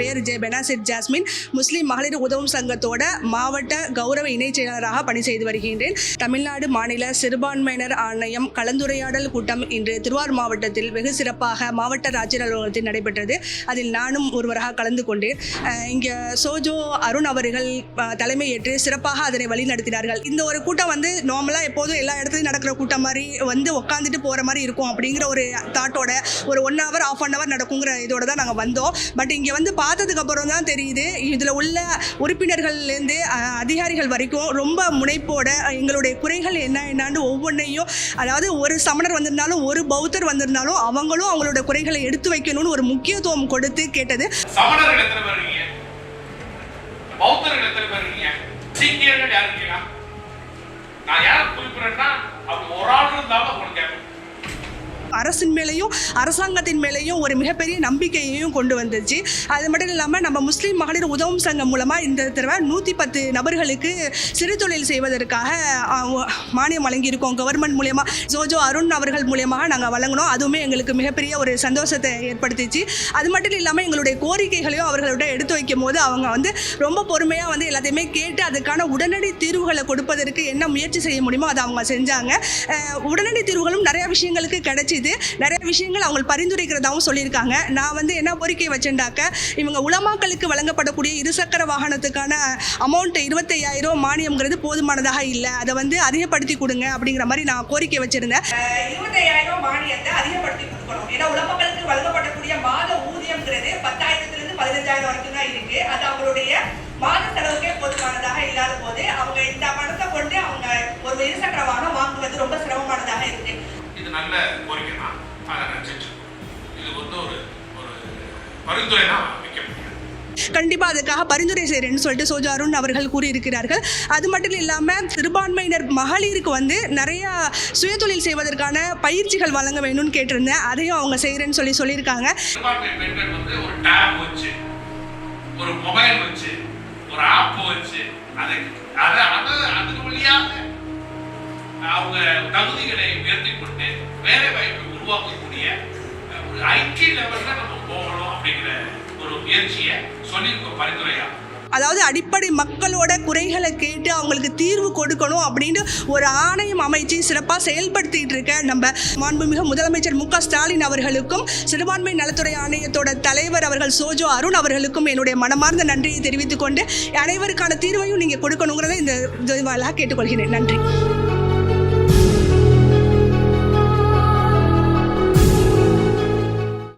பெயர் ஜெ பெனாசிட் ஜாஸ்மின். முஸ்லீம் மகளிர் உதவும் சங்கத்தோட மாவட்ட கௌரவ இணைச் செயலாளராக பணி செய்து வருகின்றேன். தமிழ்நாடு மாநில சிறுபான்மையினர் ஆணையம் கலந்துரையாடல் கூட்டம் இன்று திருவாரூர் மாவட்டத்தில் வெகு சிறப்பாக மாவட்ட ஆட்சியர் அலுவலகத்தில் நடைபெற்றது. அதில் நானும் ஒருவராக கலந்து கொண்டேன். இங்கே சோஜோ அருண் அவர்கள் தலைமை ஏற்று சிறப்பாக அதனை வழி நடத்தினார்கள். இந்த ஒரு கூட்டம் வந்து நார்மலாக எப்போதும் எல்லா இடத்துலையும் நடக்கிற கூட்டம் மாதிரி வந்து உட்காந்துட்டு போகிற மாதிரி இருக்கும் அப்படிங்கிற ஒரு தாட்டோட ஒரு one hour half an hour நடக்குங்கிற இதோட தான் நாங்கள் வந்தோம். பட் இங்கே வந்து பார்த்ததுக்கு அப்புறம் தான் தெரியுது. இதில் உள்ள உறுப்பினர்கள்லேருந்து அதிகாரிகள் வரைக்கும் ரொம்ப முனைப்போட எங்களுடைய குறைகள் என்ன என்னான்னு ஒவ்வொன்றையும் அதாவது ஒரு சமணர் வந்திருந்தாலும் ஒரு பௌத்தர் வந்திருந்தாலும் அவங்களும் அவங்களோட குறைகளை எடுத்து வைக்கணும்னு ஒரு முக்கியத்துவம் கொடுத்து கேட்டது. சமணர்கள் சீக்கியர்கள் யார் இருக்கீங்களா நான் யாரை குறிப்பிடுறேன்னா அரசின் மேலேயும் அரசாங்கத்தின் மேலேயும் ஒரு மிகப்பெரிய நம்பிக்கையையும் கொண்டு வந்துச்சு. அது மட்டும் இல்லாமல் நம்ம முஸ்லீம் மகளிர் உதவும் சங்கம் மூலமாக இந்த தடவை நூற்றி பத்து நபர்களுக்கு சிறு தொழில் செய்வதற்காக மானியம் வழங்கியிருக்கோம். கவர்மெண்ட் மூலியமாக ஜோஜோ அருண் அவர்கள் மூலியமாக நாங்கள் வழங்கினோம். அதுவுமே எங்களுக்கு மிகப்பெரிய ஒரு சந்தோஷத்தை ஏற்படுத்திச்சு. அது மட்டும் இல்லாமல் எங்களுடைய கோரிக்கைகளையும் அவர்களோட எடுத்து வைக்கும் போது அவங்க வந்து ரொம்ப பொறுமையாக வந்து எல்லாத்தையுமே கேட்டு அதுக்கான உடனடி தீர்வுகளை கொடுப்பதற்கு என்ன முயற்சி செய்ய முடியுமோ அதை அவங்க செஞ்சாங்க. உடனடி தீர்வுகளும் நிறைய விஷயங்களுக்கு கிடைச்சிது நிறைய விஷயங்கள் அவங்க பரிந்துரைக்கிறதாகவும் சொல்லியிருக்காங்க. நான் வந்து என்ன கோரிக்கை வச்சேன்டாக்க இவங்க உலமாக்களுக்கு வழங்கப்படக்கூடிய இருசக்கர வாகனத்துக்கான அமௌண்ட் இருபத்தையாயிரம் மானியம்ங்கிறது போதுமானதாக இல்லை. அதை வந்து அதிகப்படுத்தி கொடுங்க அப்படிங்கிற மாதிரி நான் கோரிக்கை வச்சிருந்தேன். இருபத்தையாயிரம் மானியத்தை அதிகப்படுத்தி கொடுக்கணும். ஏன்னா உலமக்களுக்கு வழங்கப்படக்கூடிய மாத ஊதியம்ங்கிறது பத்தாயிரத்திலிருந்து பதினஞ்சாயிரம் வரைக்கும் தான் இருக்கு. அது அவங்களுடைய மாத செலவுக்கே போதுமானதாக இல்லாத போது அவங்க இந்த பணத்தை கொண்டு அவங்க ஒரு இருசக்கர வாகனம் வாங்குவது ரொம்ப சிரமமானதாக இருக்கு இது நல்ல கோரிக்கை தான் அதை நான் செஞ்சிருக்கோம் இது வந்து ஒரு ஒரு பரிந்துரை தான் வைக்க கண்டிப்பாக அதுக்காக பரிந்துரை செய்கிறேன்னு சொல்லிட்டு சோஜா அருண் அவர்கள் கூறியிருக்கிறார்கள். அது மட்டும் இல்லாமல் சிறுபான்மையினர் மகளிருக்கு வந்து நிறைய சுயதொழில் செய்வதற்கான பயிற்சிகள் வழங்க வேணும்னு கேட்டிருந்தேன். அதையும் அவங்க செய்கிறேன்னு சொல்லி சொல்லியிருக்காங்க. சிறுபான்மை பெண்கள் வந்து ஒரு டேப் வச்சு ஒரு மொபைல் வச்சு ஒரு ஆப் வச்சு அதை தகுதிகளை உயர்த்தி கொண்டு வேலை வாய்ப்பை உருவாக்கக்கூடிய ஒரு ஐடி லெவல்ல நம்ம போகணும் அப்படிங்கிற ஒரு முயற்சியை சொல்லியிருக்கோம் பரிந்துரையா. அதாவது அடிப்படை மக்களோட குறைகளை கேட்டு அவங்களுக்கு தீர்வு கொடுக்கணும் அப்படின்னு ஒரு ஆணையம் அமைச்சு சிறப்பாக செயல்படுத்திட்டு இருக்க நம்ம மாண்புமிகு முதலமைச்சர் மு க ஸ்டாலின் அவர்களுக்கும் சிறுபான்மை நலத்துறை ஆணையத்தோட தலைவர் அவர்கள் சோஜோ அருண் அவர்களுக்கும் என்னுடைய மனமார்ந்த நன்றியை தெரிவித்துக்கொண்டு அனைவருக்கான தீர்வையும் நீங்கள் கொடுக்கணுங்கிறத இந்த கேட்டுக்கொள்கிறேன். நன்றி.